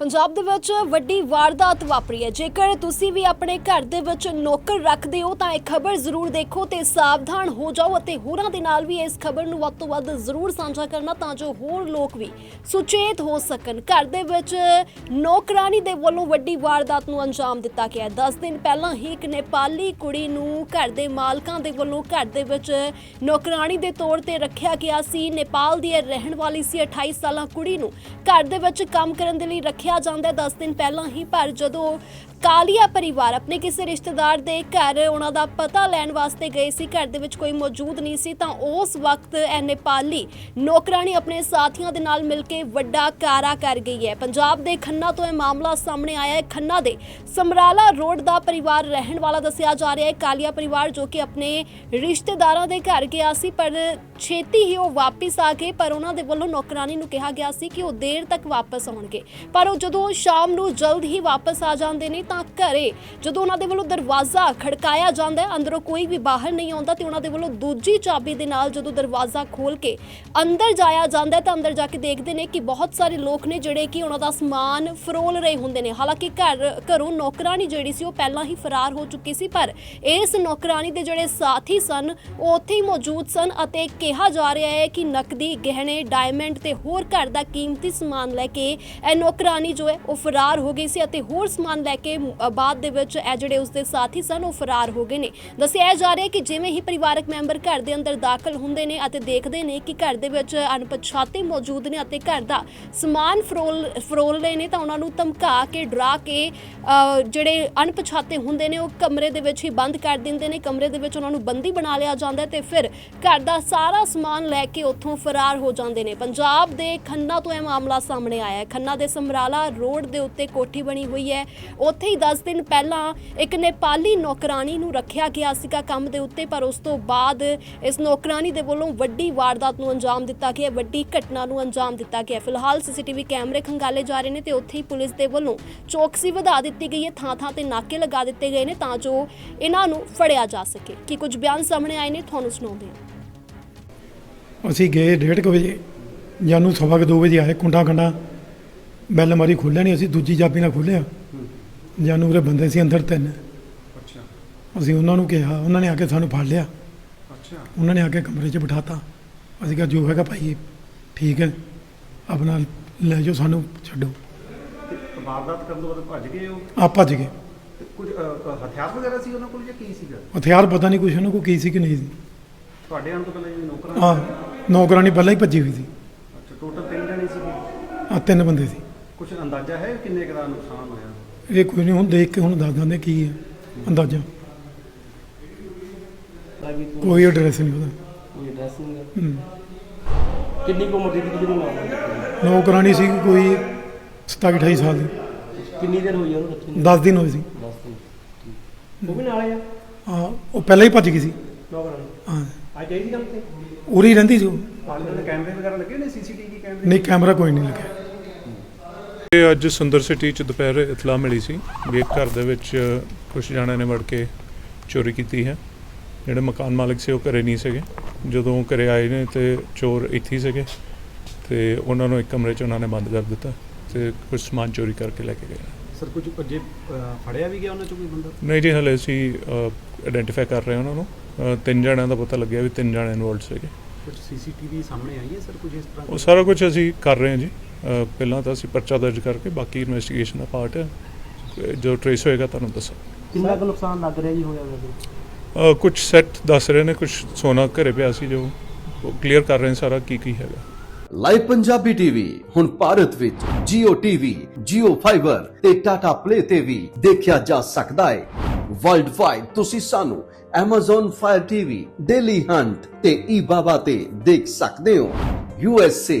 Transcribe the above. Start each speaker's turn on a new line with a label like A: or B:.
A: ਪੰਜਾਬ ਦੇ ਵਿੱਚ ਵੱਡੀ ਵਾਰਦਾਤ ਵਾਪਰੀ ਹੈ। ਜੇਕਰ ਤੁਸੀਂ ਵੀ ਆਪਣੇ ਘਰ ਦੇ ਵਿੱਚ ਨੌਕਰ ਰੱਖਦੇ ਹੋ, ਤਾਂ ਇਹ ਖਬਰ ਜ਼ਰੂਰ ਦੇਖੋ ਤੇ ਸਾਵਧਾਨ ਹੋ ਜਾਓ ਅਤੇ ਹੋਰਾਂ ਦੇ ਨਾਲ ਵੀ ਇਸ ਖਬਰ ਨੂੰ ਵੱਧ ਤੋਂ ਵੱਧ ਜ਼ਰੂਰ ਸਾਂਝਾ ਕਰਨਾ ਤਾਂ ਜੋ ਹੋਰ ਲੋਕ ਵੀ ਸੁਚੇਤ ਹੋ ਸਕਣ। ਘਰ ਦੇ ਵਿੱਚ ਨੌਕਰਾਨੀ ਦੇ ਵੱਲੋਂ ਵੱਡੀ ਵਾਰਦਾਤ ਨੂੰ ਅੰਜਾਮ ਦਿੱਤਾ ਗਿਆ 10 ਦਿਨ ਪਹਿਲਾਂ ਹੀ ਇੱਕ ਨੇਪਾਲੀ ਕੁੜੀ ਨੂੰ ਘਰ ਦੇ ਮਾਲਕਾਂ ਦੇ ਵੱਲੋਂ ਘਰ ਦੇ ਵਿੱਚ ਨੌਕਰਾਨੀ ਦੇ ਤੌਰ ਤੇ ਰੱਖਿਆ ਗਿਆ ਸੀ। ਨੇਪਾਲ ਦੀ ਇਹ ਰਹਿਣ ਵਾਲੀ ਸੀ 28 ਸਾਲਾਂ ਕੁੜੀ ਨੂੰ ਘਰ ਦੇ ਵਿੱਚ ਕੰਮ ਕਰਨ ਦੇ ਲਈ ਰੱਖਿਆ ਜਾਂਦਾ ਹੈ 10 ਦਿਨ ਪਹਿਲਾਂ ਹੀ, ਪਰ ਜਦੋਂ ਕਾਲੀਆ ਪਰਿਵਾਰ ਆਪਣੇ ਕਿਸੇ ਰਿਸ਼ਤੇਦਾਰ ਦੇ ਘਰ ਉਹਨਾਂ ਦਾ ਪਤਾ ਲੈਣ ਵਾਸਤੇ ਗਏ ਸੀ, ਘਰ ਦੇ ਵਿੱਚ ਕੋਈ ਮੌਜੂਦ ਨਹੀਂ ਸੀ, ਤਾਂ ਉਸ ਵਕਤ ਇਹ ਨੇਪਾਲੀ ਨੌਕਰਾਨੀ ਆਪਣੇ ਸਾਥੀਆਂ ਦੇ ਨਾਲ ਮਿਲ ਕੇ ਵੱਡਾ ਕਾਰਾ ਕਰ ਗਈ ਹੈ। ਪੰਜਾਬ ਦੇ ਖੰਨਾ ਤੋਂ ਇਹ ਮਾਮਲਾ ਸਾਹਮਣੇ ਆਇਆ ਹੈ। ਖੰਨਾ ਦੇ ਸਮਰਾਲਾ ਰੋਡ ਦਾ ਪਰਿਵਾਰ ਰਹਿਣ ਵਾਲਾ ਦੱਸਿਆ ਜਾ ਰਿਹਾ ਹੈ। ਕਾਲੀਆ ਪਰਿਵਾਰ ਜੋ ਕਿ ਆਪਣੇ ਰਿਸ਼ਤੇਦਾਰਾਂ ਦੇ ਘਰ ਗਿਆ ਸੀ, ਪਰ ਛੇਤੀ ਹੀ ਉਹ ਵਾਪਸ ਆ ਗਏ, ਪਰ ਉਹਨਾਂ ਦੇ ਵੱਲੋਂ ਨੌਕਰਾਨੀ ਨੂੰ ਕਿਹਾ ਗਿਆ ਸੀ ਕਿ ਉਹ ਦੇਰ ਤੱਕ ਵਾਪਸ ਆਉਣਗੇ। ਪਰ ਉਹ ਜਦੋਂ ਸ਼ਾਮ ਨੂੰ ਜਲਦ ਹੀ ਵਾਪਸ ਆ ਜਾਂਦੇ ਨੇ ਤਾਂ ਘਰੇ, ਜਦੋਂ ਉਹਨਾਂ ਦੇ ਵੱਲੋਂ ਦਰਵਾਜ਼ਾ ਖੜਕਾਇਆ ਜਾਂਦਾ ਹੈ, ਅੰਦਰੋਂ ਕੋਈ ਵੀ ਬਾਹਰ ਨਹੀਂ ਆਉਂਦਾ ਤੇ ਉਹਨਾਂ ਦੇ ਵੱਲੋਂ ਦੂਜੀ ਚਾਬੀ ਦੇ ਨਾਲ ਜਦੋਂ ਦਰਵਾਜ਼ਾ ਖੋਲ ਕੇ ਅੰਦਰ ਜਾਇਆ ਜਾਂਦਾ ਤਾਂ ਅੰਦਰ ਜਾ ਕੇ ਦੇਖਦੇ ਨੇ ਕਿ ਬਹੁਤ ਸਾਰੇ ਲੋਕ ਨੇ ਜਿਹੜੇ ਕਿ ਉਹਨਾਂ ਦਾ ਸਮਾਨ ਫਰੋਲ ਰਹੇ ਹੁੰਦੇ ਨੇ। ਹਾਲਾਂਕਿ ਘਰ, ਘਰੋਂ ਨੌਕਰਾਨੀ ਜਿਹੜੀ ਸੀ ਉਹ ਪਹਿਲਾਂ ਹੀ ਫਰਾਰ ਹੋ ਚੁੱਕੀ ਸੀ, ਪਰ ਇਸ ਨੌਕਰਾਨੀ ਦੇ ਜਿਹੜੇ ਸਾਥੀ ਸਨ, ਉਹ ਉੱਥੇ ਹੀ ਮੌਜੂਦ ਸਨ ਅਤੇ ਕਿਹਾ ਜਾ ਰਿਹਾ ਹੈ ਕਿ ਨਕਦੀ, ਗਹਿਣੇ ਡਾਇਮੰਡ ਤੇ ਹੋਰ ਘਰ ਦਾ ਕੀਮਤੀ ਸਮਾਨ ਲੈ ਕੇ ਇਹ ਨੌਕਰਾਨੀ ਜੋ ਹੈ ਉਹ ਫਰਾਰ ਹੋ ਗਈ ਸੀ ਅਤੇ ਹੋਰ ਸਮਾਨ ਲੈ ਕੇ ਬਾਅਦ ਦੇ ਵਿੱਚ ਇਹ ਜਿਹੜੇ ਉਸਦੇ ਸਾਥੀ ਸਨ ਉਹ ਫਰਾਰ ਹੋ ਗਏ ਨੇ। ਦੱਸਿਆ ਜਾ ਰਿਹਾ ਕਿ ਜਿਵੇਂ ਹੀ ਪਰਿਵਾਰਕ ਮੈਂਬਰ ਘਰ ਦੇ ਅੰਦਰ ਦਾਖਲ ਹੁੰਦੇ ਨੇ ਅਤੇ ਦੇਖਦੇ ਨੇ ਕਿ ਘਰ ਦੇ ਵਿੱਚ ਅਣਪਛਾਤੇ ਮੌਜੂਦ ਨੇ ਅਤੇ ਘਰ ਦਾ ਸਮਾਨ ਫਰੋਲ ਫਰੋਲ ਰਹੇ ਨੇ ਤਾਂ ਉਹਨਾਂ ਨੂੰ ਧਮਕਾ ਕੇ ਡਰਾ ਕੇ ਅ, ਜਿਹੜੇ ਅਣਪਛਾਤੇ ਹੁੰਦੇ ਨੇ ਉਹ ਕਮਰੇ ਦੇ ਵਿੱਚ ਹੀ ਬੰਦ ਕਰ ਦਿੰਦੇ ਨੇ। ਕਮਰੇ ਦੇ ਵਿੱਚ ਉਹਨਾਂ ਨੂੰ ਬੰਦੀ ਬਣਾ ਲਿਆ ਜਾਂਦਾ ਤੇ ਫਿਰ ਘਰ ਦਾ ਸਾਰਾ ਸਮਾਨ ਲੈ ਕੇ ਉੱਥੋਂ ਫਰਾਰ ਹੋ ਜਾਂਦੇ ਨੇ। ਪੰਜਾਬ ਦੇ ਖੰਨਾ ਤੋਂ ਇਹ ਮਾਮਲਾ ਸਾਹਮਣੇ ਆਇਆ ਹੈ। ਖੰਨਾ ਦੇ ਸਮਰਾਲਾ ਰੋਡ ਦੇ ਉੱਤੇ ਕੋਠੀ ਬਣੀ ਹੋਈ ਹੈ। ਉੱਥੇ ਹੀ 10 ਦਿਨ ਪਹਿਲਾਂ ਇੱਕ ਨੇਪਾਲੀ ਨੌਕਰਾਨੀ ਨੂੰ ਰੱਖਿਆ ਗਿਆ ਸੀਗਾ ਕੰਮ ਦੇ ਉੱਤੇ, ਪਰ ਉਸ ਤੋਂ ਬਾਅਦ ਇਸ ਨੌਕਰਾਨੀ ਦੇ ਵੱਲੋਂ ਵੱਡੀ ਵਾਰਦਾਤ ਨੂੰ ਅੰਜਾਮ ਦਿੱਤਾ ਗਿਆ, ਵੱਡੀ ਘਟਨਾ ਨੂੰ ਅੰਜਾਮ ਦਿੱਤਾ ਗਿਆ। ਫਿਲਹਾਲ ਸੀਸੀਟੀਵੀ ਕੈਮਰੇ ਖੰਗਾਲੇ ਜਾ ਰਹੇ ਨੇ ਤੇ ਉੱਥੇ ਹੀ ਪੁਲਿਸ ਦੇ ਵੱਲੋਂ ਚੌਕਸੀ ਵਧਾ ਦਿੱਤੀ ਗਈ ਹੈ। ਥਾਂ ਥਾਂ ਤੇ ਨਾਕੇ ਲਗਾ ਦਿੱਤੇ ਗਏ ਨੇ ਤਾਂ ਜੋ ਇਹਨਾਂ ਨੂੰ ਫੜਿਆ ਜਾ ਸਕੇ। ਕਿ ਕੁਝ ਬਿਆਨ ਸਾਹਮਣੇ ਆਏ ਨੇ, ਤੁਹਾਨੂੰ ਸੁਣਾਉਂਦੇ ਹਾਂ।
B: ਅਸੀਂ ਗਏ ਡੇਢ ਵਜੇ, ਜਾਨੂੰ ਸਵਾ ਕੁ ਦੋ ਵਜੇ ਆਏ, ਕੁੰਡਾ ਕੰਡਾ ਬੈਲ ਮਾਰੀ ਖੋਲ੍ਹਿਆ ਨਹੀਂ ਅਸੀਂ ਦੂਜੀ ਚਾਬੀ ਨਾਲ ਖੋਲ੍ਹਿਆ। ਜਾਨੂੰ ਉਹਦੇ ਬੰਦੇ ਸੀ ਅੰਦਰ ਤਿੰਨ।
C: ਅੱਛਾ।
B: ਅਸੀਂ ਉਹਨਾਂ ਨੂੰ ਕਿਹਾ ਉਹਨਾਂ ਨੇ ਆ ਕੇ ਸਾਨੂੰ ਫੜ ਲਿਆ।
C: ਅੱਛਾ।
B: ਉਹਨਾਂ ਨੇ ਆ ਕੇ ਕਮਰੇ 'ਚ ਬਿਠਾਤਾ। ਅਸੀਂ ਕਿਹਾ ਜੋ ਹੈਗਾ ਭਾਈ ਠੀਕ ਹੈ। ਆਪਣਾ ਲੈ ਜਾਓ ਸਾਨੂੰ ਛੱਡੋ।
C: ਵਾਰਦਾਤ ਕਰਨ ਤੋਂ ਬਾਅਦ ਭੱਜ ਗਏ ਉਹ?
B: ਆ ਭੱਜ ਗਏ।
C: ਕੁਝ ਹਥਿਆਰ ਵਗੈਰਾ ਸੀ ਉਹਨਾਂ ਕੋਲ ਜਾਂ ਕੀ ਸੀਗਾ?
B: ਹਥਿਆਰ ਪਤਾ ਨਹੀਂ ਕੁਛ ਉਹਨਾਂ ਕੋਲ ਕੀ ਸੀ ਕਿ ਨਹੀਂ ਸੀ।
C: ਤੁਹਾਡੇ ਆਉਣ ਤੋਂ ਪਹਿਲਾਂ ਜਿਹੜੇ ਨੌਕਰਾਂ
B: ਆ ਨੌਕਰਾਨੀ ਪਹਿਲਾਂ ਹੀ ਭੱਜੀ ਹੋਈ ਸੀ।
C: ਅੱਛਾ ਟੋਟਲ ਤਿੰਨ ਜਣੇ ਸੀਗੇ?
B: ਆ ਤਿੰਨ ਬੰਦੇ ਸੀ।
C: ਕੁਝ ਅੰਦਾਜ਼ਾ ਹੈ ਕਿੰਨੇ ਕੁ ਦਾ ਨੁਕਸਾਨ ਹੋਇਆ?
B: ਇਹ ਕੋਈ ਨਹੀਂ ਹੁਣ ਦੇਖ ਕੇ ਹੁਣ ਦੱਸ ਦਿੰਦੇ ਕੀ ਹੈ ਅੰਦਾਜ਼ਾ। ਕੋਈ ਐਡਰੈਸ ਨਹੀਂ ਉਹਦਾ।
D: ਕੋਈ ਐਡਰੈਸ ਨਹੀਂ ਹੈ।
B: ਹੂੰ।
D: ਕਿੰਨੀ ਕੁ ਉਮਰ ਦੀ ਸੀ ਜਿਹੜੀ ਮਾਮਲਾ
B: ਨੌਕਰਾਨੀ ਸੀ? ਕੋਈ 27 28 ਸਾਲ ਦੀ।
D: ਕਿੰਨੀ ਦਿਨ ਹੋਈ ਆ ਉਹਨੂੰ ਬੱਚੇ ਨੂੰ?
B: 10 ਦਿਨ ਹੋਏ ਸੀ।
D: 10 ਦਿਨ। ਉਹ ਵੀ ਨਾਲ ਆ?
B: ਹਾਂ ਉਹ ਪਹਿਲਾਂ ਹੀ ਭੱਜ ਗਈ ਸੀ।
D: ਨੌਕਰਾਂ
B: ਹਾਂ।
D: ਅੱਜ ਆਈ ਸੀ ਕੰਮ ਤੇ
B: ਉਰੀ ਰਹਿੰਦੀ ਸੀ ਉਹ।
C: ਆਲੇ ਦੇ ਕੈਮਰੇ ਵਗੈਰਾ ਲੱਗੇ ਨੇ? ਸੀਸੀਟੀਵੀ ਕੈਮਰੇ?
B: ਨਹੀਂ ਕੈਮਰਾ ਕੋਈ ਨਹੀਂ ਲੱਗਿਆ।
E: ਇਹ ਅੱਜ ਸੁੰਦਰ ਸਿਟੀ ਚ ਦੁਪਹਿਰ ਇਤਲਾ ਮਿਲੀ ਸੀ ਵੀ ਇੱਕ ਘਰ ਦੇ ਵਿੱਚ ਕੁਝ ਜਣਿਆਂ ਨੇ ਵੜ ਕੇ ਚੋਰੀ ਕੀਤੀ ਹੈ। ਜਿਹੜੇ ਮਕਾਨ ਮਾਲਕ ਸੀ ਉਹ ਘਰੇ ਨਹੀਂ ਸੀਗੇ। ਜਦੋਂ ਘਰੇ ਆਏ ਨੇ ਤੇ ਚੋਰ ਇੱਥੇ ਹੀ ਸੀਗੇ ਤੇ ਉਹਨਾਂ ਨੂੰ ਇੱਕ ਕਮਰੇ 'ਚ ਉਹਨਾਂ ਨੇ ਬੰਦ ਕਰ ਦਿੱਤਾ ਤੇ ਕੁਝ ਸਮਾਨ ਚੋਰੀ ਕਰਕੇ ਲੈ ਕੇ ਗਏ।
C: ਸਰ ਕੁਝ ਜੇ ਫੜਿਆ ਵੀ ਗਿਆ ਉਹਨਾਂ ਚੋਂ ਕੋਈ ਬੰਦਾ?
E: ਨਹੀਂ ਜੀ ਹਲੇ ਅਸੀਂ ਆਇਡੈਂਟੀਫਾਈ ਕਰ ਰਹੇ ਹਾਂ ਉਹਨਾਂ ਨੂੰ। ਅ, ਤਿੰਨ ਜਣਿਆਂ ਦਾ ਪਤਾ ਲੱਗਿਆ ਵੀ ਤਿੰਨ ਜਣੇ ਇਨਵੋਲਡ ਸੀਗੇ।
C: ਕੁਝ ਸੀਸੀਟੀਵੀ ਸਾਹਮਣੇ ਆਈ ਹੈ ਸਰ ਕੁਝ ਇਸ ਤਰ੍ਹਾਂ
E: ਉਹ ਸਾਰਾ ਕੁਝ ਅਸੀਂ ਕਰ ਰਹੇ ਹਾਂ ਜੀ। ਪਹਿਲਾਂ ਤਾਂ ਅਸੀਂ ਪਰਚਾ ਦਰਜ ਕਰਕੇ ਬਾਕੀ ਇਨਵੈਸਟੀਗੇਸ਼ਨ ਦਾ ਪਾਰਟ ਜੋ ਟ੍ਰੇਸ ਹੋਏਗਾ ਤੁਹਾਨੂੰ ਦੱਸਾਂ
D: ਕਿੰਨਾ ਕੁ ਨੁਕਸਾਨ ਲੱਗ ਰਿਹਾ ਜੀ ਹੋਇਆ ਵੈਸੇ
E: ਕੁਝ ਸੈੱਟ ਦੱਸ ਰਹੇ ਨੇ ਕੁਝ ਸੋਨਾ ਘਰੇ ਪਿਆ ਸੀ ਜੋ ਕਲੀਅਰ ਕਰ ਰਹੇ ਨੇ ਸਾਰਾ ਕੀ ਕੀ ਹੈਗਾ।
F: ਲਾਈਵ ਪੰਜਾਬੀ ਟੀਵੀ ਹੁਣ ਭਾਰਤ ਵਿੱਚ Jio TV, Jio Fiber ਤੇ Tata Play ਤੇ ਵੀ ਦੇਖਿਆ ਜਾ ਸਕਦਾ ਹੈ। ਵਰਲਡ ਵਾਈਡ ਤੁਸੀਂ ਸਾਨੂੰ Amazon Fire TV, Daily Hunt ਤੇ eBaba ਤੇ ਦੇਖ ਸਕਦੇ ਹੋ। USA,